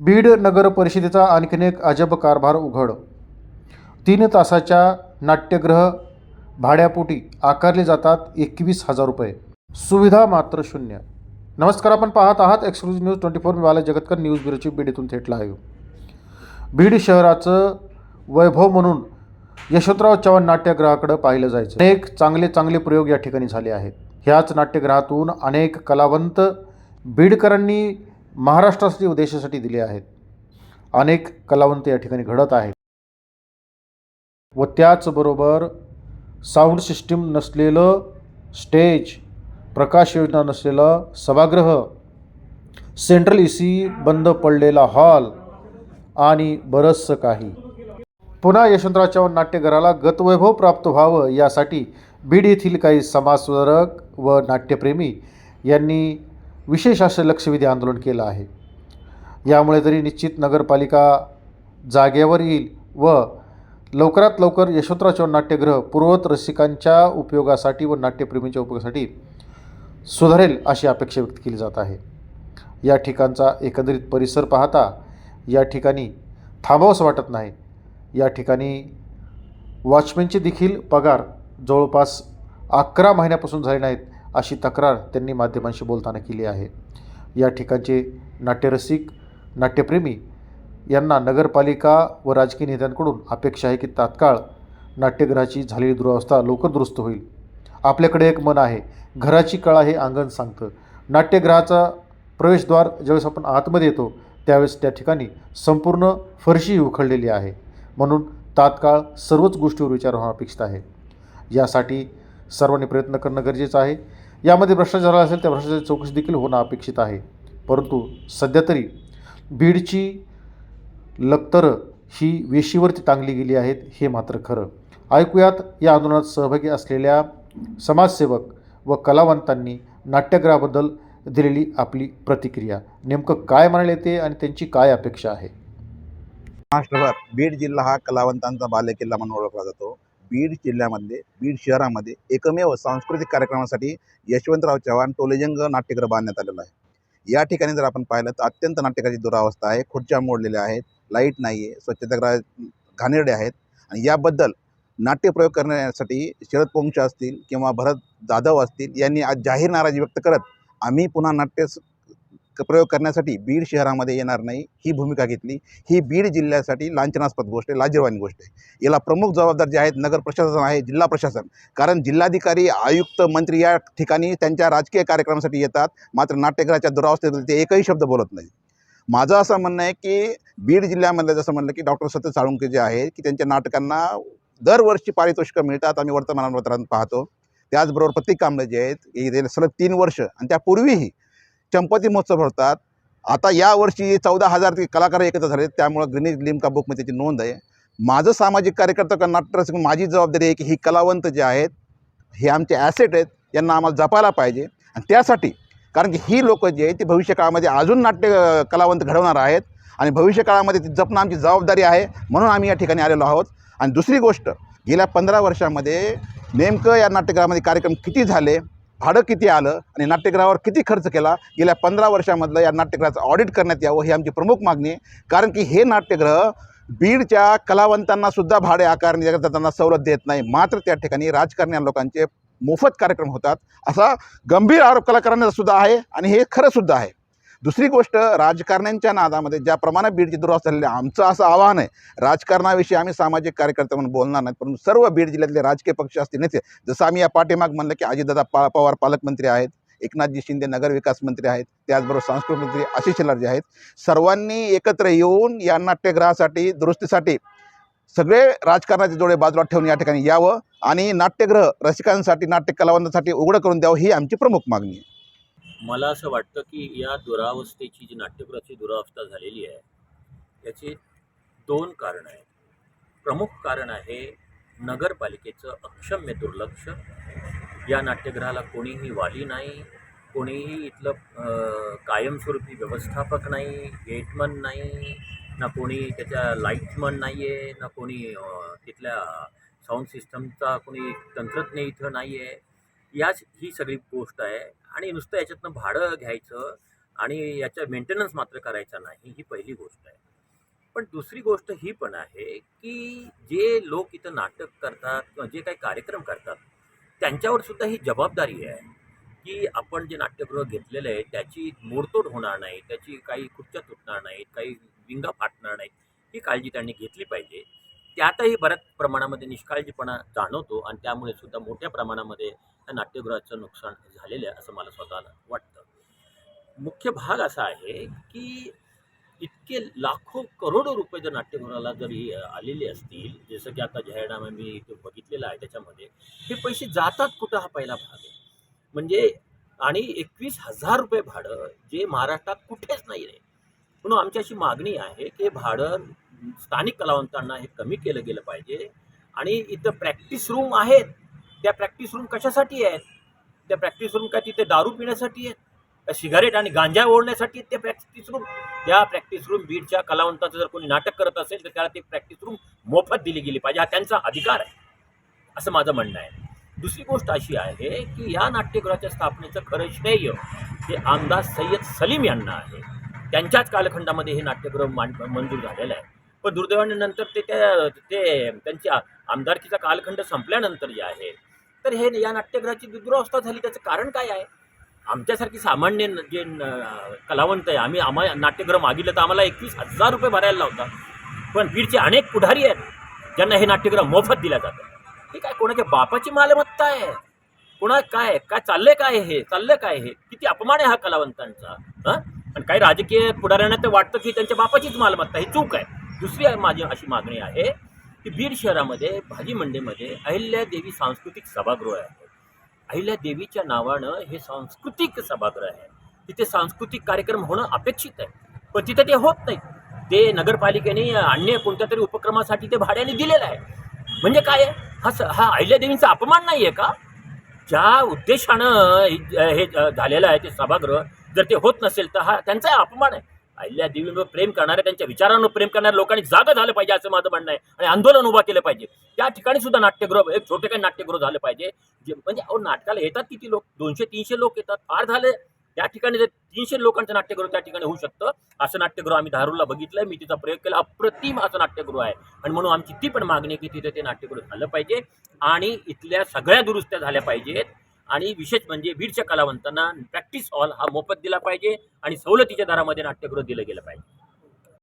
बीड नगर परिषदेचा आणखीन एक अजब कारभार उघड. तीन तासाच्या नाट्यगृह भाड्यापोटी आकारले जातात एकवीस हजार रुपये. सुविधा मात्र शून्य. नमस्कार आपण पाहत आहात एक्सक्लुझिव्ह न्यूज ट्वेंटी फोर. मी जगतकर न्यूज ब्युरोची बीड इथून थेट लाईव्ह बीड शहराचं वैभव म्हणून यशवंतराव चव्हाण नाट्यगृहाकडं पाहिलं जायचं. अनेक चांगले चांगले प्रयोग या ठिकाणी झाले आहेत. ह्याच नाट्यगृहातून अनेक कलावंत बीडकरांनी महाराष्ट्रासाठी व देशासाठी दिले आहेत. अनेक कलावंत या ठिकाणी घडत आहेत. व त्याचबरोबर साऊंड सिस्टीम नसलेलं स्टेज प्रकाश योजना नसलेलं सभागृह सेंट्रल ए सी बंद पडलेला हॉल आणि बरंचसं काही. पुन्हा यशवंतराव चव्हाण नाट्यघराला गतवैभव प्राप्त व्हावं यासाठी बीड येथील काही समाजसुधारक व नाट्यप्रेमी यांनी विशेष असं लक्षवेधी आंदोलन केलं आहे. यामुळे तरी निश्चित नगरपालिका जागेवर येईल व लवकरात लवकर यशवंतराव चव्हाण नाट्यगृह पूर्वत रसिकांच्या उपयोगासाठी व नाट्यप्रेमींच्या उपयोगासाठी सुधारेल अशी अपेक्षा व्यक्त केली जात आहे. या ठिकाणचा एकंदरीत परिसर पाहता या ठिकाणी थांबावंसं वाटत नाही. या ठिकाणी वॉचमॅनचे देखील पगार जवळपास अकरा महिन्यापासून झाले नाहीत. अशी तक्रार त्यांनी माध्यमांशी बोलताना केली आहे. या ठिकाणचे नाट्यरसिक नाट्यप्रेमी यांना नगरपालिका व राजकीय नेत्यांकडून अपेक्षा आहे की तात्काळ नाट्यगृहाची झालेली दुरावस्था लवकर दुरुस्त होईल. आपल्याकडे एक मन आहे. घराची कळा हे अंगण सांगतं. नाट्यगृहाचा प्रवेशद्वार ज्यावेळेस आपण आतमध्ये येतो त्यावेळेस त्या ठिकाणी संपूर्ण फरशी उखळलेली आहे. म्हणून तात्काळ सर्वच गोष्टीवर विचार होणं अपेक्षित आहे. यासाठी सर्वांनी प्रयत्न करणं गरजेचं आहे. यामध्ये भ्रष्टाचार झाला असेल त्या भ्रष्टाचाराची चौकशी देखील होणं अपेक्षित आहे. परंतु सध्या तरी बीडची लक्तरं ही वेशीवरती टांगली गेली आहेत हे मात्र खरं. ऐकूयात या आंदोलनात सहभागी असलेल्या समाजसेवक व कलावंतांनी नाट्यगृहाबद्दल दिलेली आपली प्रतिक्रिया. नेमकं काय म्हणाले ते आणि त्यांची काय अपेक्षा आहे? महाराष्ट्रभर बीड जिल्हा हा कलावंतांचा बालेकिल्ला म्हणून ओळखला जातो. बीड जिल्ह्यामध्ये बीड शहरामध्ये एकमेव सांस्कृतिक कार्यक्रमासाठी यशवंतराव चव्हाण टोलेजंग नाट्यगृह बांधण्यात आलेलं आहे. या ठिकाणी जर आपण पाहिलं तर अत्यंत नाट्यकाची दुरावस्था आहे. खुर्च्या मोडलेल्या आहेत लाइट नाही आहे स्वच्छतागृह घाणेरडे आहेत आणि याबद्दल नाट्यप्रयोग करण्यासाठी शरद पोंगचे असतील किंवा भरत जाधव असतील यांनी आज जाहीर नाराजी व्यक्त करत आम्ही पुन्हा नाट्य प्रयोग करण्यासाठी बीड शहरामध्ये येणार नाही ही भूमिका घेतली. ही बीड जिल्ह्यासाठी लांछनास्पद गोष्ट आहे लाजीरवाणी गोष्ट आहे. याला प्रमुख जबाबदार जे आहेत नगर प्रशासन आहे जिल्हा प्रशासन. कारण जिल्हाधिकारी आयुक्त मंत्री या ठिकाणी त्यांच्या राजकीय कार्यक्रमासाठी येतात. मात्र नाट्यगृहाच्या दुरावस्थेत ते एकही शब्द बोलत नाही माझं असं म्हणणं आहे की बीड जिल्ह्यामधलं जसं म्हणलं की डॉक्टर सत्य साळुंके जे आहेत की त्यांच्या नाटकांना दरवर्षी पारितोषिकं मिळतात आम्ही वर्तमानपत्रांत पाहतो. त्याचबरोबर प्रत्येक कामं जे आहेत हे गेले सलग तीन वर्ष आणि त्यापूर्वीही चंपती महोत्सव भरतात. आता यावर्षी चौदा हजार ते कलाकार एकत्र झाले त्यामुळं ग्रीनिज लिमका बुकमध्ये त्याची नोंद आहे. माझं सामाजिक कार्यकर्ता का नाट्य माझी जबाबदारी आहे की ही कलावंत जे आहेत हे आमचे ॲसेट आहेत यांना आम्हाला जपायला पाहिजे. आणि त्यासाठी कारण की ही लोकं जी आहेत ती भविष्यकाळामध्ये अजून नाट्य कलावंत घडवणार आहेत. आणि भविष्यकाळामध्ये ती जपणं आमची जबाबदारी आहे म्हणून आम्ही या ठिकाणी आलेलो आहोत. आणि दुसरी गोष्ट गेल्या पंधरा वर्षामध्ये नेमकं या नाट्यगृहामध्ये कार्यक्रम किती झाले? भाडं किती आलं आणि नाट्यगृहावर किती खर्च केला गेल्या पंधरा वर्षामधलं या नाट्यगृहाचं ऑडिट करण्यात यावं ही आमची प्रमुख मागणी आहे. कारण की हे नाट्यगृह बीडच्या कलावंतांना सुद्धा भाडे आकारणी करता त्यांना सवलत देत नाही. मात्र त्या ठिकाणी राजकारणी लोकांचे मोफत कार्यक्रम होतात. असा गंभीर आरोप कलाकारांना सुद्धा आहे आणि हे खरंसुद्धा आहे. दुसरी गोष्ट राजकारण्यांच्या नादामध्ये ज्याप्रमाणे बीड दुरावस्था झालेली आहे, आमचं असं आव्हान आहे राजकारणाविषयी आम्ही सामाजिक कार्यकर्ते म्हणून बोलणार नाहीत परंतु सर्व बीड जिल्ह्यातले राजकीय पक्ष असतील नेते जसं आम्ही या पाठीमाग म्हणलं की अजितदादा पा पवार पालकमंत्री आहेत एकनाथजी शिंदे नगरविकास मंत्री आहेत त्याचबरोबर सांस्कृतिक मंत्री आशिष शेलार जे आहेत सर्वांनी एकत्र येऊन या नाट्यगृहासाठी दुरुस्तीसाठी सगळे राजकारणाचे जोडे बाजूला ठेवून या ठिकाणी यावं आणि नाट्यगृह रसिकांसाठी नाट्य कलावंतांसाठी उघडं करून द्यावं ही आमची प्रमुख मागणी आहे. मला असं वाटतं की या दुरावस्थेची जी नाट्यगृहाची दुरावस्था झालेली आहे याची दोन कारणं आहेत. प्रमुख कारण आहे नगरपालिकेचं अक्षम्य दुर्लक्ष. या नाट्यगृहाला कोणीही वाली नाही कोणीही इथलं कायमस्वरूपी व्यवस्थापक नाही गेटमन नाही ना कोणी त्याच्या लाईटमन नाही आहे ना कोणी तिथल्या साऊंड सिस्टमचा कोणी तंत्रज्ञ इथं नाही आहे याच ही सगळी गोष्ट आहे. आणि नुसतं याच्यातनं भाडं घ्यायचं आणि याचा मेंटेनन्स मात्र करायचा नाही ही पहिली गोष्ट आहे. पण दुसरी गोष्ट ही पण आहे की जे लोक इथं नाटक करतात किंवा जे काही कार्यक्रम करतात त्यांच्यावर सुद्धा ही जबाबदारी आहे की आपण जे नाट्यगृह घेतलेलं आहे त्याची मोडतोड होणार नाही त्याची काही खुर्च्या तुटणार नाहीत काही विंगा फाटणार नाहीत ही काळजी त्यांनी घेतली पाहिजे. त्यातही बऱ्याच प्रमाणामध्ये निष्काळजीपणा जाणवतो आणि त्यामुळे सुद्धा मोठ्या प्रमाणामध्ये त्या नाट्यगृहाचं नुकसान झालेलं आहे असं मला स्वतःला वाटतं. मुख्य भाग असा आहे की इतके लाखो करोडो रुपये जर नाट्यगृहाला जरी आलेले असतील जसं की आता जाहीरनामा मी बघितलेला आहे त्याच्यामध्ये हे पैसे जातात कुठं हा पहिला भाग आहे? म्हणजे आणि एकवीस हजार रुपये भाडं जे महाराष्ट्रात कुठेच नाही आहे म्हणून आमची अशी मागणी आहे की भाडं स्थानिक कलावंतांना हे कमी केलं गेलं पाहिजे. आणि इथं प्रॅक्टिस रूम आहेत. त्या प्रॅक्टिस रूम कशासाठी आहेत? त्या प्रॅक्टिस रूम काय तिथे दारू पिण्यासाठी आहेत? त्या सिगारेट आणि गांजा ओढण्यासाठी आहेत त्या प्रॅक्टिस रूम त्या प्रॅक्टिस रूम बीडच्या कलावंताचं जर कोणी नाटक करत असेल तर त्याला ती प्रॅक्टिस रूम मोफत दिली गेली पाहिजे. हा त्यांचा अधिकार आहे. असं माझं म्हणणं आहे. दुसरी गोष्ट अशी आहे की या नाट्यगृहाच्या स्थापनेचं खरं श्रेय हे आमदार सय्यद सलीम यांना आहे. त्यांच्याच कालखंडामध्ये हे नाट्यगृह मान मंजूर झालेलं आहे. पण दुर्दैवाने नंतर ते त्या ते त्यांच्या आमदारकीचा कालखंड संपल्यानंतर जे आहे तर हे या नाट्यगृहाची दुरावस्था झाली त्याचं कारण काय आहे? आमच्यासारखी सामान्य न- जे कलावंत आहे आम्ही आम्हाला नाट्यगृह मागितलं तर आम्हाला एकवीस हजार रुपये भरायला लावतात. पण बीडचे अनेक पुढारी आहेत ज्यांना हे नाट्यगृह मोफत दिलं जातं. हे काय कोणाच्या बापाची मालमत्ता आहे? कोणा काय काय चाललंय काय हे? चाललंय काय हे? किती अपमान आहे हा कलावंतांचा हां? आणि काही राजकीय पुढाऱ्यांना तर वाटतं की त्यांच्या बापाचीच मालमत्ता ही चूक आहे. दुसरी माझी अशी मागणी आहे की बीड शहरामध्ये भाजी मंडईमध्ये अहिल्यादेवी सांस्कृतिक सभागृह आहे. अहिल्या देवीच्या नावानं हे सांस्कृतिक सभागृह आहे. तिथे सांस्कृतिक कार्यक्रम होणं अपेक्षित आहे पण तिथे ते होत नाही. ते नगरपालिकेने अन्य कोणत्या तरी उपक्रमासाठी ते भाड्याने दिलेलं आहे. म्हणजे काय हा स हा अहिल्यादेवींचा अपमान नाही आहे का? ज्या उद्देशानं हे हे झालेलं आहे ते सभागृह जर ते होत नसेल तर हा त्यांचा अपमान आहे. अहिल्या देवींवर प्रेम करणाऱ्या त्यांच्या विचारांवर प्रेम करणाऱ्या लोकांनी जागं झालं पाहिजे असं माझं म्हणणं आहे. आणि आंदोलन उभा केलं पाहिजे. त्या ठिकाणी सुद्धा नाट्यगृह एक छोटे काही नाट्यगृह झालं पाहिजे. जे म्हणजे अहो नाटकाला येतात किती लोक? दोनशे तीनशे लोक येतात. फार झाले. त्या ठिकाणी जर तीनशे लोकांचं नाट्यगृह त्या ठिकाणी होऊ शकतं. असं नाट्यगृह आम्ही धारूरला बघितलंय. मी तिचा प्रयोग केला. अप्रतिम असं नाट्यगृह आहे. आणि म्हणून आमची ती पण मागणी आहे की तिथे ते नाट्यगृह झालं पाहिजे. आणि इथल्या सगळ्या दुरुस्त्या झाल्या पाहिजेत. आणि विशेष म्हणजे बीडच्या कलावंतांना प्रॅक्टिस हॉल हा मोफत दिला पाहिजे आणि सवलतीच्या दरामध्ये नाट्यगृह दिलं गेलं पाहिजे.